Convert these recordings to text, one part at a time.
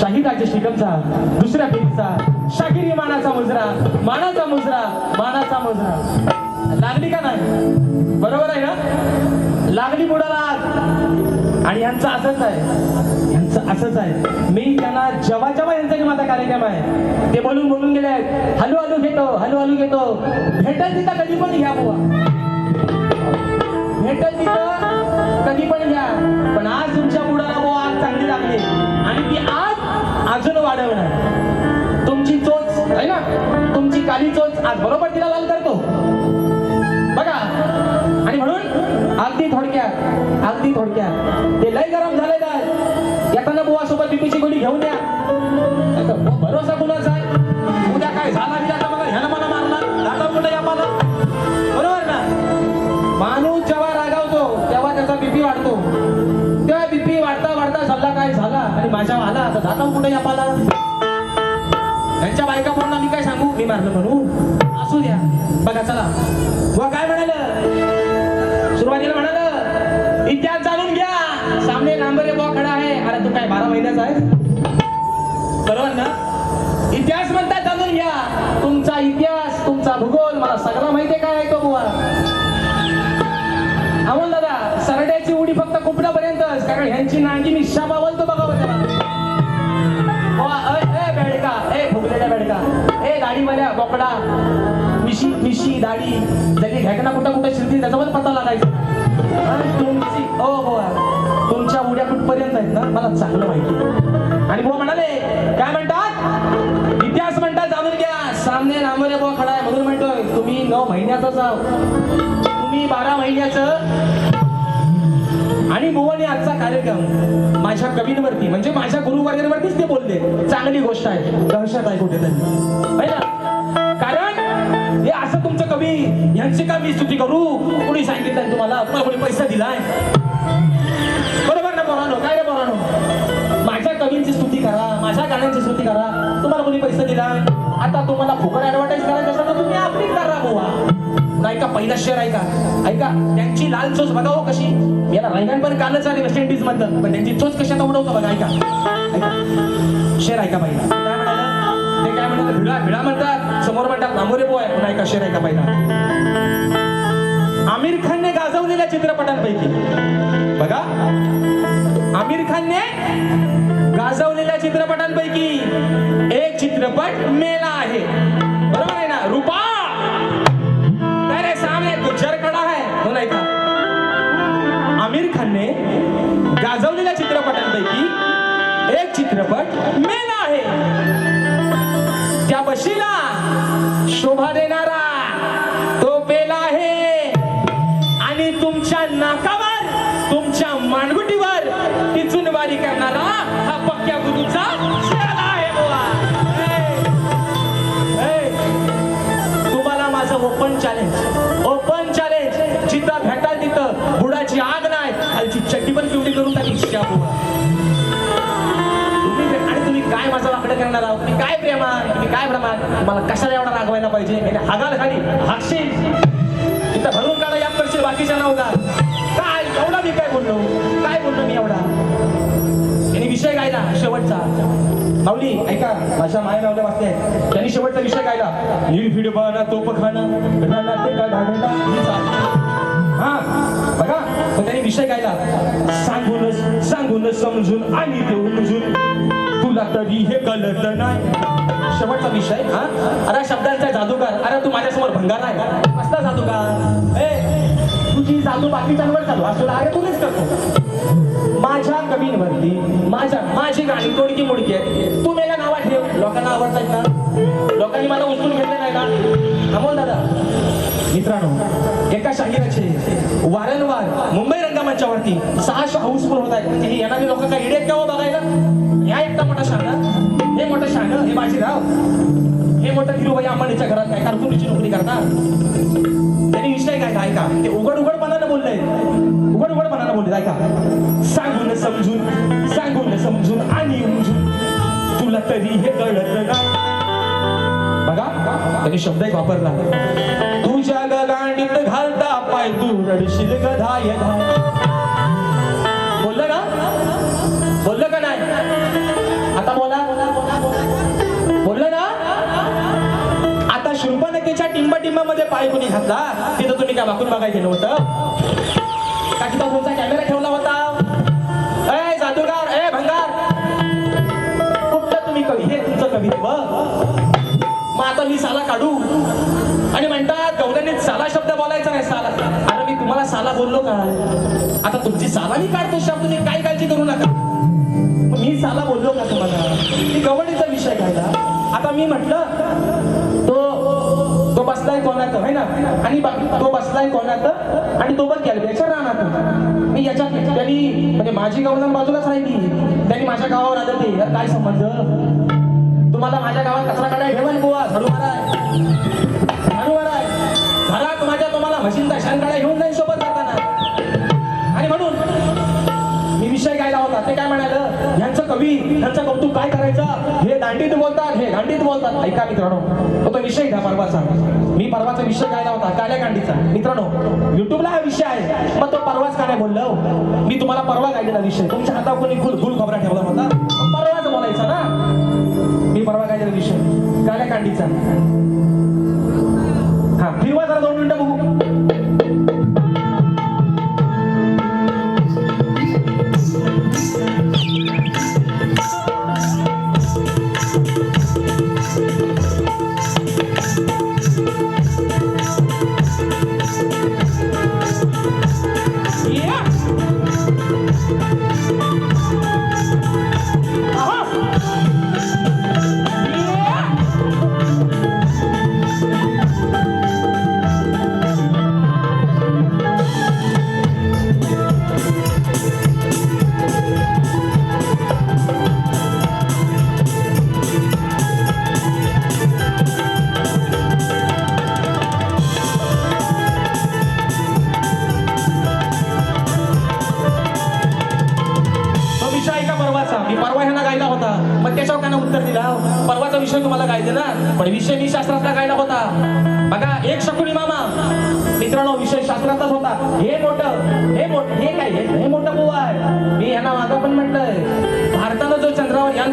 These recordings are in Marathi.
प्रेक्षकांना शाहीर राज्य दुसऱ्या पिढीचा शाकिरी मानाचा मुजरा मानाचा मुजरा मानाचा मुजरा. लागली का नाही? बरोबर आहे ना? लागली बुडाला आज आणि यांचं असंच आहे. यांचं असंच आहे. मी त्यांना जेव्हा जेव्हा यांचा की माझा कार्यक्रम आहे ते बोलून बोलून गेले आहेत. हलू हलू घेतो हलू हलू घेतो. भेटल तिथं कधी पण घ्या बुवा. भेटल तिथं कधी पण घ्या. पण आज तुमच्या बुडाला बुवा आज चांगली लागली. आणि ती आज अजून वाढवणार. तुमची चोच आहे ना? तुमची काली चोच आज बरोबर तिला लाल करतो. बघा. आणि म्हणून अगदी थोडक्यात अगदी थोडक्यात. ते लय गरम झालेलं आहे येताना बुवा सोबत बीपीची गोळी घेऊन द्या. आणि माझ्या आला. आता जाता कुठे या मला त्यांच्या बायका म्हणून मी काय सांगू? मी मारलं म्हणू. असू द्या. बघा चला. व काय म्हणाल? सुरुवातीला म्हणाल इतिहास जाणून घ्या. सामने लांबरे बुवा खडा आहे. अरे तू काय बारा महिन्याचा आहे? बरोबर ना? इतिहास म्हणताय जाणून घ्या. तुमचा इतिहास तुमचा भूगोल मला सगळा माहितीये काय आहे तो बुवा? अमोल दादा सरड्याची उडी फक्त कुपड्यापर्यंतच कारण ह्यांची नांगी मी शाबा बोलतो बघा. बेडका बोकडा मिशी मिशी दाढी जरी घ्यायला कुठं कुठं शिरतील त्याचा पण पत्ता लागायचा. तुमची ओ बुवा तुमच्या उड्या कुठपर्यंत आहेत ना मला चांगलं माहिती आणि बुवा म्हणाले काय म्हणतात? इतिहास म्हणतात जाणून घ्या. सामने नामरे बुवा खडा आहे म्हणून म्हणतोय तुम्ही नऊ महिन्याचाच आहोत. तुम्ही बारा महिन्याचं आणि मोहन आजचा कार्यक्रम माझ्या कवींवरती म्हणजे माझ्या गुरुवर्गांवरतीच ते बोलले. चांगली गोष्ट आहे. दहशत आहे कुठेतरी. हे असं तुमचं कवी यांची का मी स्तुती करू? कोणी सांगितलं तुम्हाला? कोणी पैसा दिलाय? बरोबर ना पोरानो? काय रे पोरानो? माझ्या कवींची स्तुती करा माझ्या गाण्यांची स्तुती करा. तुम्हाला कोणी पैसा दिलाय? आता तुम्हाला फुकट ऍडव्हर्टाईज करायचं असेल तर तुम्ही आपली करा बुवा. ऐका पहिला शेअर ऐका. ऐका त्यांची लाल चोच बघा हो कशी. याला रंगण पण कालच आली वेस्ट इंडिज मधलं पण त्यांची चोच कशात उडवतो बघा ऐका. ऐका. शेअर ऐका पहिला. म्हणतात भिडा भिडा म्हणतात. समोर म्हणतात नामोरे बो आहे पण ऐका आहे का पहिला? आमिर खानने गाजवलेल्या चित्रपटांपैकी बघा. आमिर खानने गाजवलेल्या चित्रपटांपैकी एक चित्रपट मेला आहे. बरोबर आहे ना? रुपा! अरे सामने गुज्जर खडा है हो नाही का आमिर खानने गाजवलेल्या चित्रपटांपैकी एक चित्रपट मेला आहे. त्या बशीला शोभा देणार करणार आहोत? तुम्ही काय प्रेमान तुम्ही काय प्रमाण मला कशाला एवढा रागवायला पाहिजे? याने हागाल खाली. हाकशील. इथं भरून काढा या करशील बाकीच्या नव्हता काय? एवढा मी काय बोललो? काय बोललो मी एवढा? त्यांनी विषय गायला शेवटचा. माऊली ऐका. माझ्या माय मावल्या वाचते त्यांनी शेवटचा विषय गायला. निर्भीड बाणा तोप खाना हा बघा. त्यांनी विषय गायला. सांगूनच सांगून समजून आणि ते उमजून तुला तरी हे कळत नाही. शेवटचा विषय हा? अरे शब्दांचा जादूगार. अरे तू माझ्यासमोर भंगार आहे कसला जादूगार? ए तुझी जादू बाकीच्यांवर चालू असतो अरे तुलेच करतो. माझ्या कवींवरती माझ्या माझी गाणी तोडकी मुडकी आहे तू मेला नावा ठेव. लोकांना आवडतात ना? लोकांनी मला उचलून घेतले नाही ना अमोल दादा. मित्रांनो एका शाहिराचे वारंवार मुंबई रंगमंचावरती. सहाशे हाऊसफुल होत आहेत. हे येणारे लोक काय इडे का हो बघायला? ह्या एकटा मोठा शाणा हे मोठं शाणं हे बाजीराव. हे मोठं हिरोबाई अंबानीच्या घरात काय कारकुनीची नोकरी करतात? त्यांनी विषय काय काय का? ते उघड उघडपणानं बोललंय उघड उघडपणानं बोलले ऐका. सांगून समजून सांगून समजून आणि उमजून तुला तरी हे कळत नाही. बघा त्यांनी शब्द एक वापरला. तुझ्या रडशील गधाय धाय बोललं ना बोललं का नाही? आता बोला. बोललं ना? आता शुंभनकेच्या टिंबा टिंबामध्ये पाय कोणी घातला? तिथं तुम्ही काय वाकून बघाय गेलं होतं काकी तिथं तुमचा कॅमेरा ठेवला होता. ए जादूगार ए भंगार. कुठलं तुम्ही कवी? हे तुमचं कवित्व मग आता मी साला काढू. आणि म्हणतात गौऱ्याने साला शब्द बोलायचा नाही साला. तुम्हाला साला बोललो का? आता तुमची साला मी काढतो शब्द तुम्ही काय काळजी करू नका? मी साला बोललो का तुम्हाला? मी गवडीचा विषय घ्यायला आता मी म्हटलं तो तो बसलाय कोणात आहे ना? आणि बाकी तो बसलाय कोणात आणि तो पण कॅलबेच्या रानात मी याच्यात त्यांनी म्हणजे माझी गवळण बाजूलाच राहिली. त्यांनी माझ्या गावावर आलं ते. काय समज तुम्हाला माझ्या गावात कचरा काय करायचं? हे दांडीत बोलतात हे गांडीत बोलतात. ऐका मित्रांनो तो विषय घ्या परवाचा. मी परवाचा विषय गायला होता काल्या गांडीचा मित्रांनो युट्यूबला हा विषय आहे मग तो परवाच काय नाही बोललो? मी तुम्हाला परवा गायलेला विषय. तुमच्या हातावर कोणी गुल गुल खबरा ठेवला होता? परवाच बोलायचा ना? मी परवा गायलेला विषय. काल्याकांडीचा हा फिरवा जरा दोन मिनिटं बघू.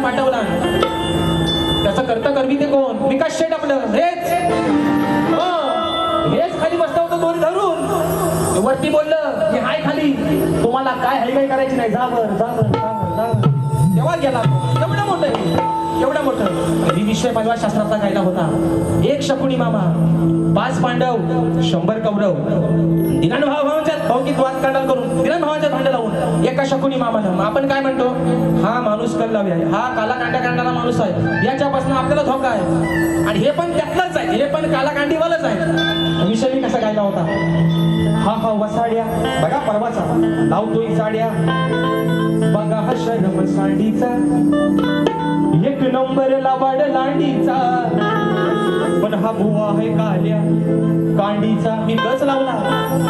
पाठवला. त्याचा करता करवी ते कोण? विकास शेट आपलं. हेच. हेच खाली बसलं होतं दोन धरून. वरती बोललं की हाय खाली. तुम्हाला काय हलगाई करायची नाही. जावर जावर जावर जावर तेव्हा गेला एवढं मोठं आहे एवढं मोठं. ही विषय पहिला शास्त्रातला कायदा होता? एक शकुनी मामा पाच पांडव शंभर कौरव. दिनान भाव भावांच्यात भावकीत वाद कांडल करून दिनान भावांच्यात भांडं लावून एका शकुनी मामानं मग आपण काय म्हणतो? हा माणूस कल्लव्य आहे. हा काला कांड्या कांडाला माणूस आहे. याच्यापासून आपल्याला धोका आहे. आणि हे पण त्यातलंच आहे. हे पण काला कांडीवालच आहे. विषयी मी कसा गायला होता? हा हा वसाड्या बघा परवाचा. लावतोय साड्या. बघा हा शरम साडीचा. एक नंबर लाबाड लांडीचा. पण हा बुवा आहे काल्या. कांडीचा. मी गच लावला.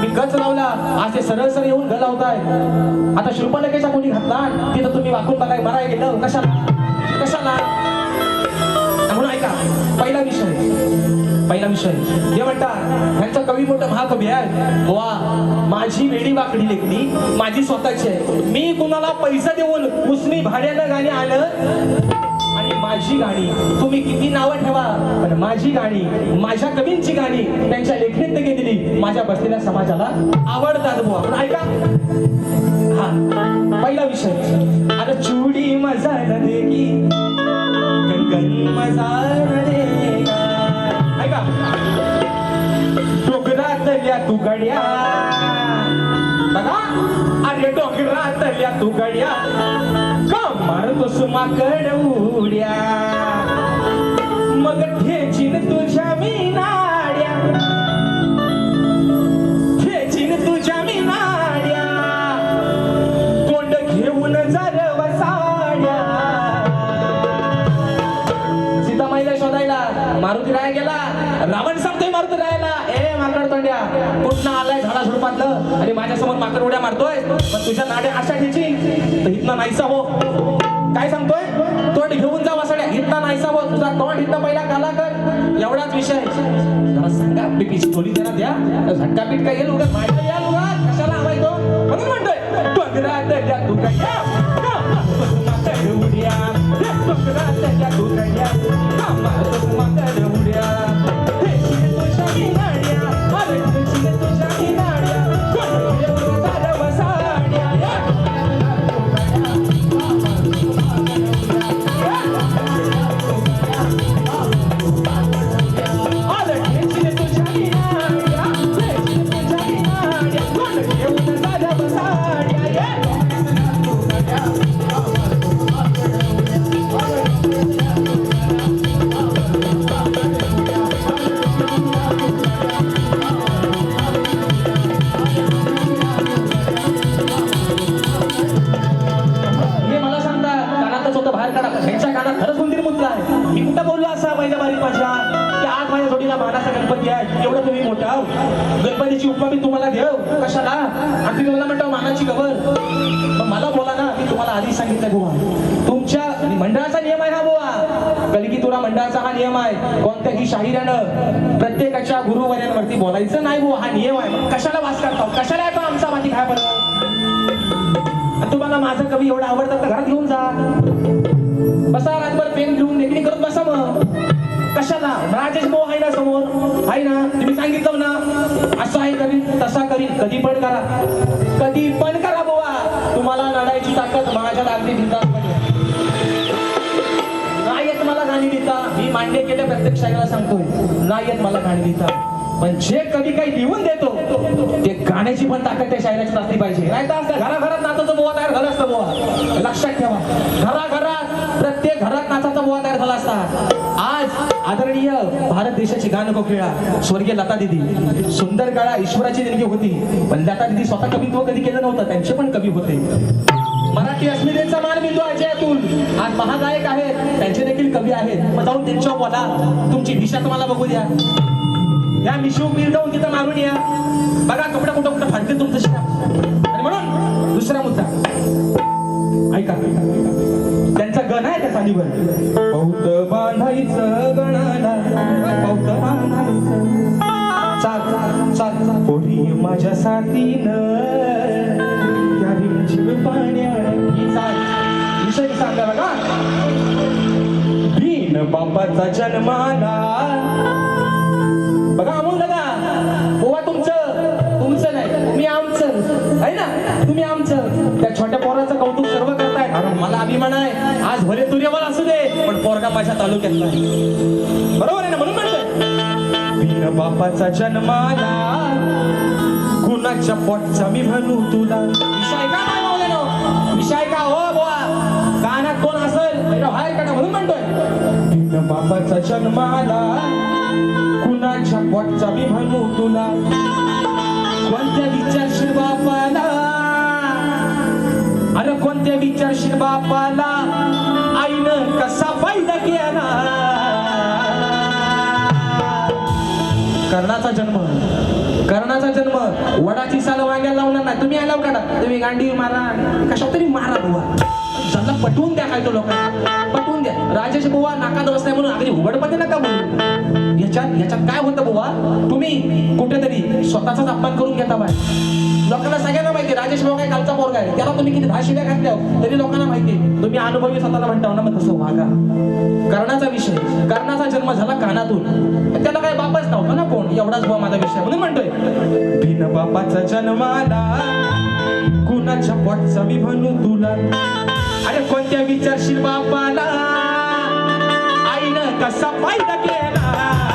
मी गच लावला. असे सरळ सरळ येऊन ग लावताय. आता शृंपनकेचा कोणी घातला? तिथं तुम्ही वाकून बघाय मराय गेलं. कशाला? कशाला? पहिला विषय. पहिला विषय. हे म्हणतात ह्यांचा कवी मोठं महाकवी आहे. वा माझी वेडी वाकडी लेखणी माझी स्वतःची आहे. मी कुणाला पैसा देऊन उसनी भाड्यानं गाणी आलं? आणि माझी गाणी तुम्ही किती नावं ठेवा. पण माझी गाणी माझ्या कवींची गाणी त्यांच्या लेखणीत गेलेली माझ्या बसलेल्या समाजाला आवडतात बुवा. पण ऐका. हा पहिला विषय. अरे चुडी मजा देगी गगन मजार ऐका. डोंगरातल्या बघा. अरे डोंगरातल्या तुकड्या गड्या का मारतोस माकड उड्या? मग ठेचीन तुझ्या मीना. नाट्या तोंड्या कुठनं आलाय झाडा झुडपातलं. आणि माझ्यासमोर माकड उड्या मारतोय. पण तुझ्या नाट्या अशा घ्यायची तर इथनं नाहीसा हो. काय सांगतोय? तोंड घेऊन जा वासड्या. इथला नाहीसा हो. तुझा तोंड इथला पहिला काला कर. एवढाच विषय. जरा सांगा पिपीची थोडी जरा द्या. झटकापीठ काय येईल उगाच? माहिती या उगाच. कशाला हवाय तो? म्हणून म्हणतोय. डोंगरात त्या तुकड्या कामात माकड उड्या कोणत्याही शाहिरानं प्रत्येकाच्या गुरुवर्यांवरती बोलायचं नाही बुवा हा नियम आहे. कशाला वास करतो हो? कशाला येतो आमचा माती काय बरं तुम्हाला माझं कवी एवढं आवडतं तर घरात घेऊन जा. बसा रातभर पेन घेऊन लेखणी करून बसा मग. कशाला? राजेश भाऊ आहे ना समोर? आहे ना? तुम्ही सांगितलं ना? असं आहे करीन तसा करीन. कधी पण करा. कधी पण करा बुवा. तुम्हाला लढायची ताकद माझ्या लागली बिंदासपणे मला गाणी लिहिता मी मान्य केलं प्रत्येक शाळेला सांगतोय. नाही येत मला गाणी लिहिता पण जे कधी काही लिहून देतो ते गाण्याची पण ताकद त्या शायराची असली पाहिजे. नाही तर घराघरात नाचाचा बोवा तयार झाला असतं बोवा. लक्षात ठेवा. घराघरात प्रत्येक घरात नाचाचा बोवा तयार झाला असता. आज आदरणीय भारत देशाची गाणं कोकिळा स्वर्गीय लता दिदी. सुंदर काळा ईश्वराची देणगी होती. पण लता दिदी स्वतः कवित्व कधी केलं नव्हतं त्यांचे पण कवी होते. मराठी अस्मितेचा मान मिळतो अजय आज महागायक आहेत त्यांचे देखील कवी आहेत. मग जाऊन त्यांच्या बोला तुमची दिशा तुम्हाला बघू द्या. या मिशू मी जाऊन तिथं मारून या. बघा कपडे कुठं कुठं फाटते तुमचं शिका आणि म्हणून दुसरा मुद्दा. ऐका. त्यांचा गण आहे त्या चालीवर पौत बांधायचं गणाला पौत बांधायचं चाल चाल. पोरी माझ्या साथीनं. त्या रिमझिम पाण्याची विषय सांगा बघा भीन बापाचा जन्माला. बघा अमोल दादा पोवा तुमचं. तुमचं नाही तुम्ही आमचं. आहे ना? तुम्ही आमचं. त्या छोट्या पोराचं कौतुक सर्व करताय. अरे मला अभिमान आहे. आज भले तुर्यवर असू दे पण पोरगा माझ्या तालुक्यातला बरोबर आहे ना? म्हणून म्हणतोय. बिन बापाचा जन्माला. कुणाच्या पोटचा मी म्हणू तुला? का हो बुवा? कानात कोण असेल? बाहेर काढा म्हणून म्हणतोय. बिन बापाचा जन्माला कुणाच्या पोटचा मी म्हणू तुला? कोणत्या विचारशील बापाला? अरे कोणत्या विचारशील बापाला? आईनं कसा फायदा केला? कर्णाचा जन्म. कर्णाचा जन्म वडाची साल वांग्याला लावणार नाही. तुम्ही आलाव काढा. तुम्ही गांडी मारा. कशा तरी मारा बुवा. त्यांना पटवून द्या काय तो लोकांना. पटवून द्या. राजेश बुवा नाकात नाही म्हणून अगदी उघडपणे नका बोलू. याच्यात याच्यात काय होतं बुवा? तुम्ही कुठेतरी स्वतःचाच अपमान करून घेता बाय लोकांना सगळ्यांना माहिती राजेश भाऊ काय कालचा पोरगा आहे. त्याला तुम्ही किती दहा शिव्या घातल्या हो, तरी लोकांना माहिती तुम्ही अनुभवी स्वतःला म्हणता हो ना मग तसं वागा. कर्णाचा विषय कर्णाचा जन्म झाला कानातून. त्याला काय बापाच नव्हता ना कोण? एवढाच बुवा माझा विषय म्हणून म्हणतोय. भिन बापाचा जन्माला कुणाच्या पोटचा मी म्हणू तुला? अरे कोणत्या विचारशील बापाला? आईनं कसा फायदा केला?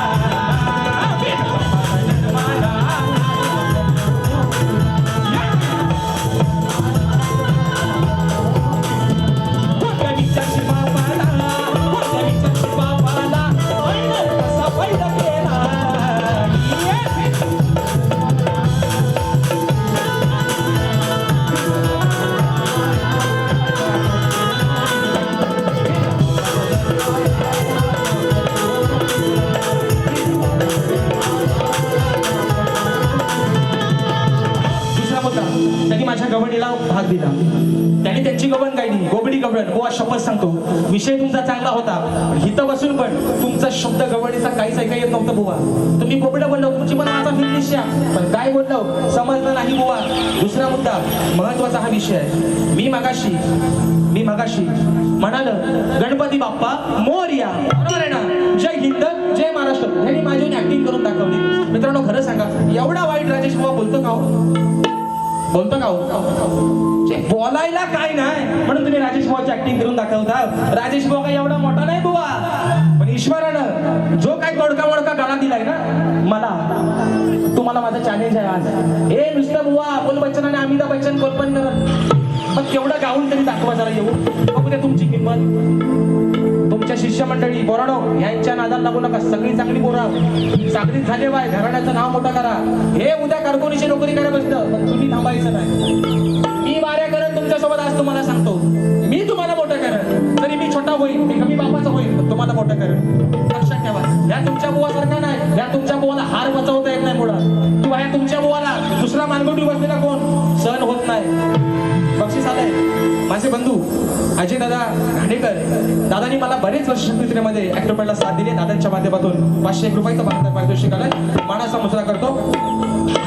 गवणीला भाग दिला. त्याने त्यांची गवण गायली गोबडी गवण. हो शपथ सांगतो. विषय तुमचा चांगला होता. हिथं बसून पण तुमचा शब्द गवणीचा काहीच ऐका येत नव्हतं बुवा. तुम्ही गोबडं बोललो तुमची पण आता फिनिश पण काय बोललो? समजलं नाही बुवा. दुसरा मुद्दा महत्त्वाचा हा विषय आहे. मी मगाशी मी मगाशी म्हणाल गणपती बाप्पा मोरिया बरोबर ना जय हिंद जय महाराष्ट्र. यांनी माझी ऍक्टिंग करून दाखवली. मित्रांनो खरं सांगा एवढा वाईट राजेश बाबा बोलतो का हो? बोलतो का हो? बोलायला काय नाही म्हणून तुम्ही राजेश भाऊची ऍक्टिंग करून दाखवता. राजेश भाऊ काय एवढा मोठा नाही बुवा. पण ईश्वरानं जो काय तोडका मोडका गाणा दिलाय ना मला तुम्हाला माझं चॅलेंज आहे आज. हे नुसतं बुवा अमोल बच्चन आणि अमिताभ बच्चन कोण पण मग केवढं गाऊन तरी दाखवा जरा येऊ बघू द्या तुमची किंमत. तुमच्या शिष्यमंडळी बोराडो यांच्या नादाला लागू नका. सगळी चांगली बोरा सागरीत झाले बाय. घराण्याचं नाव मोठं करा. हे उद्या कारकुनीची नोकरी करायला बसलं पण तुम्ही थांबायचं नाही. मी वाऱ्या करत तुमच्यासोबत आज तुम्हाला सांगतो. मी तुम्हाला मोठं करेन तरी मी छोटा होईल मी कमी बापाचा होईल पण तुम्हाला मोठं करेन लक्षात या तुमच्या बुवासारखा नाही. या तुमच्या बुवाला हार बचवता येत नाही मुळात. किंवा या तुमच्या बुवाला. दुसरा मानगोटी बसलेला कोण? सहन होत नाही. बक्षीस आलंय. माझे बंधू अजय दादा घाणेकर दादानी मला बरेच वर्ष शक्तीमध्ये ऍक्टोपॅडला साथ दिली. दादांच्या माध्यमातून पाचशे एक रुपयाचं भारतात पारितोषिक आलंय. मानाचा मुजरा करतो.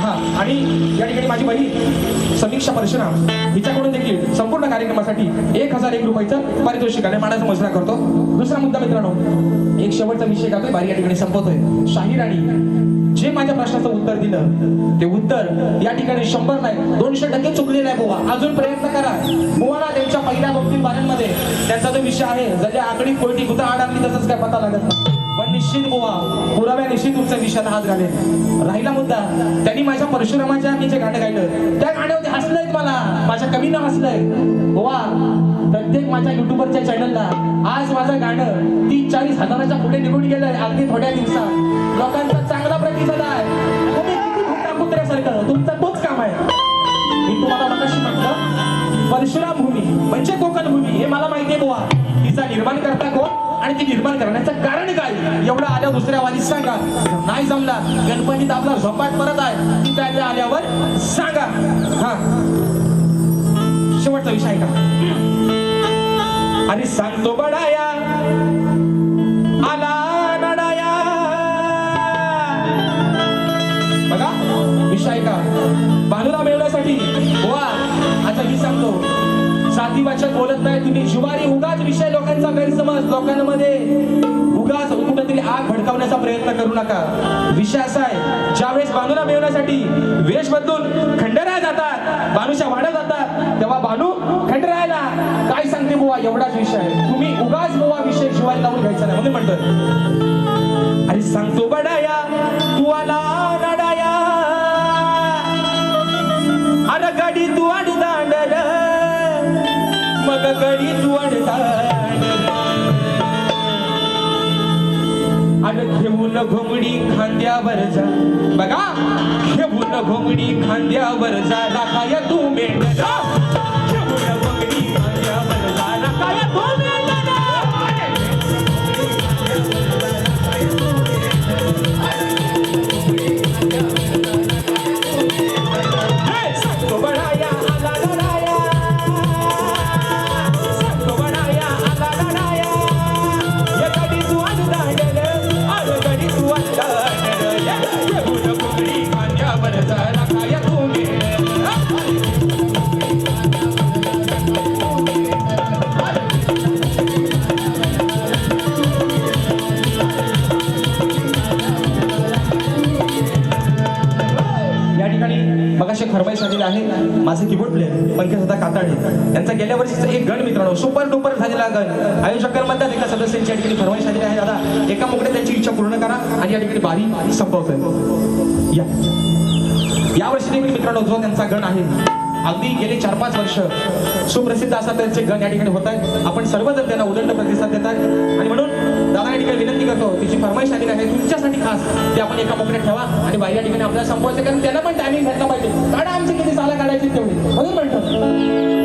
हा आणि या ठिकाणी माझी बहीण समीक्षा परशुराम हिच्याकडून देखील संपूर्ण कार्यक्रमासाठी एक हजार एक रुपयाचं पारितोषिक मानाचा मजरा करतो. दुसरा मुद्दा मित्रांनो एक शेवटचा विषय का बारी या ठिकाणी संपवतोय. शाहीर आणि जे माझ्या प्रश्नाचं उत्तर दिलं ते उत्तर या ठिकाणी शंभर नाही दोनशे टक्के चुकलेलं आहे बुवा. अजून प्रयत्न करा. बुवाला त्यांच्या पहिल्या दोन तीन बाऱ्यांमध्ये त्यांचा जो विषय आहे जरी आकडी कोयटी कुठं आड आणली तसंच काय पता लागत नाही. निश्चित गोवा पुराव्या निश्चित तुमचं विषयात हात घालेल राहिला मुद्दा. त्यांनी माझ्या परशुरामाच्या मी जे गाणं गायलं. त्या गाण्यावरती हसलंय मला. माझ्या कवीनं हसलंय. गोवा प्रत्येक माझ्या युट्यूबरच्या चॅनलला आज माझं गाणं तीस चाळीस हजाराच्या पुढे निघून गेलंय अगदी थोड्या दिवसात. लोकांचा चांगला प्रतिसाद आहे तुम्ही किती भुकटा कुत्र्यासारखं तुमचं तोच काम आहे. मी तुम्हाला मगाशी म्हटलं परशुराम भूमी म्हणजे कोकण भूमी हे मला माहिती आहे बुवा. तिचा निर्माण करता कोण? आणि ती निर्माण करण्याचं कारण काय? एवढं आल्या दुसऱ्या वाली सांगा. नाही जमला गणपतीत आपला झोपाट परत आहे. ती त्याला आल्यावर सांगा. हा. शेवटचा विषय आहे का? आणि सांगतो बडाया. लोकांमध्ये उगाच कुठेतरी आग भडकावण्याचा प्रयत्न करू नका. विषय असा आहे ज्यावेळेस बानूला मिळवण्यासाठी वेश बदलून खंडराया जातात बानूच्या वाड्या जातात तेव्हा बानू खंडरायाला काय सांगते बुवा? एवढाच विषय आहे. तुम्ही उगाच बुवा विषय शिवाय लावून घ्यायचा नाही. म्हणून म्हणतोय अरे सांगतो बडाया तू आला रडाया अरे गाडी तू आड दांडर मग गडी तू आड आणि घेऊन घोंगडी खांद्यावर जा. बघा घेऊन घोंगडी खांद्यावर जा. राखाया गेल्या वर्षीचा एक गण मित्रांनो सुपर डुपर झालेला गण. आयोजकांमध्ये एका सदस्यांची या ठिकाणी फरमाईश झालेली आहे. दादा एका मुकडे त्यांची इच्छा पूर्ण करा आणि या ठिकाणी बारी संपवतोय या. यावर्षी देखील मित्रांनो जो त्यांचा गण आहे अगदी गेले चार पाच वर्ष सुप्रसिद्ध असा त्यांचे गण या ठिकाणी होत आहेत. आपण सर्वजण त्यांना उदंड प्रतिसाद देत आहे आणि म्हणून दादा या ठिकाणी विनंती करतो तिची फरमाईश आलेली आहे. तुमच्यासाठी खास ते आपण एका मोकळ्यात ठेवा आणि बाहेर या ठिकाणी आपल्याला संपवायचं कारण त्यांना पण टायमिंग भेटला पाहिजे. काढा आमची किती साला काढायची तेवढी? म्हणून म्हणतो.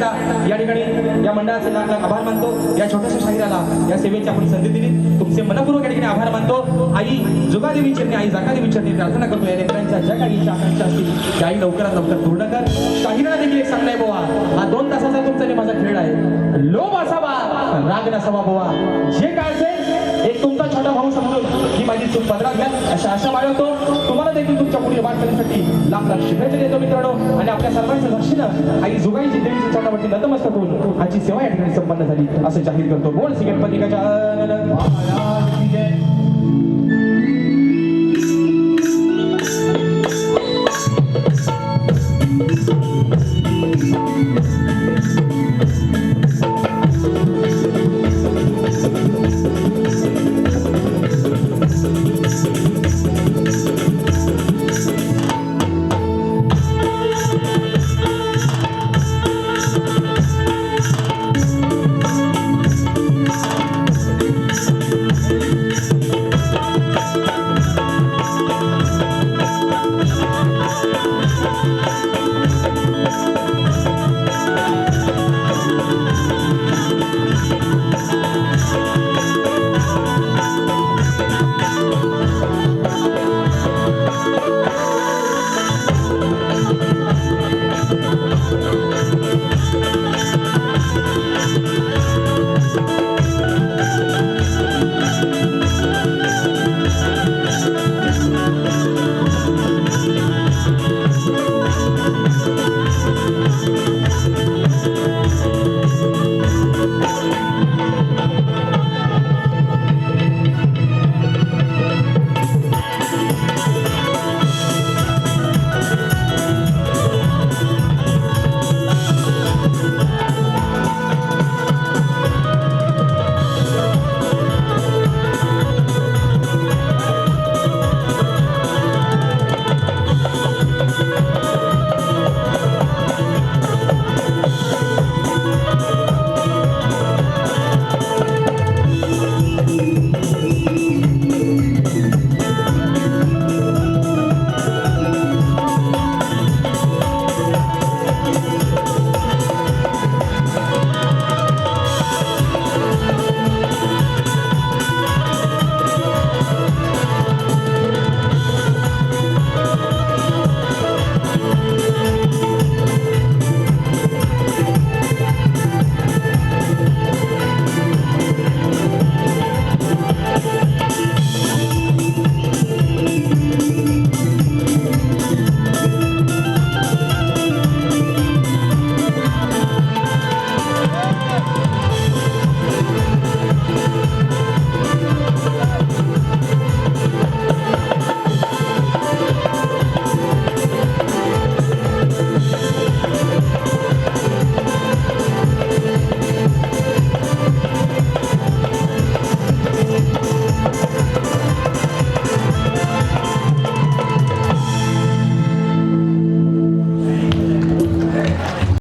या मनाचे लाख लाख आभार मानतो. या छोट्याशा शाहिराला या सेवेची आपण संधी दिली. तुमचे मनपूर्वक या ठिकाणी आभार मानतो. आई जुगादेवी चरणी आई जागादेवी चरणी प्रार्थना करतो. या लेकरांच्या ज्या काही इच्छा आकांक्षा असतील. त्या आई लवकरात लवकर पूर्ण कर. शाहिराला देखील एक सांगणार बोवा. हा दोन तासाचा तुमचा माझा खेळ आहे. लोभ असावा राग नसावा बोवा. जे काय असेल एक तुमचा भाऊ समजून ही माझी चूक पदरात घ्या. अशा आशा बाळगतो. तुम्हाला देखील तुमच्या पुढील वाटण्यासाठी लाख लाख शुभेच्छा देतो मित्रांनो. आणि आपल्या सर्वांच्या दक्षिणं आई जुगाईची देवीची चरणावरती नतमस्तक होऊन आजची सेवा या ठिकाणी संपन्न झाली. असं जाहीर करतो. बोल श्री गणपती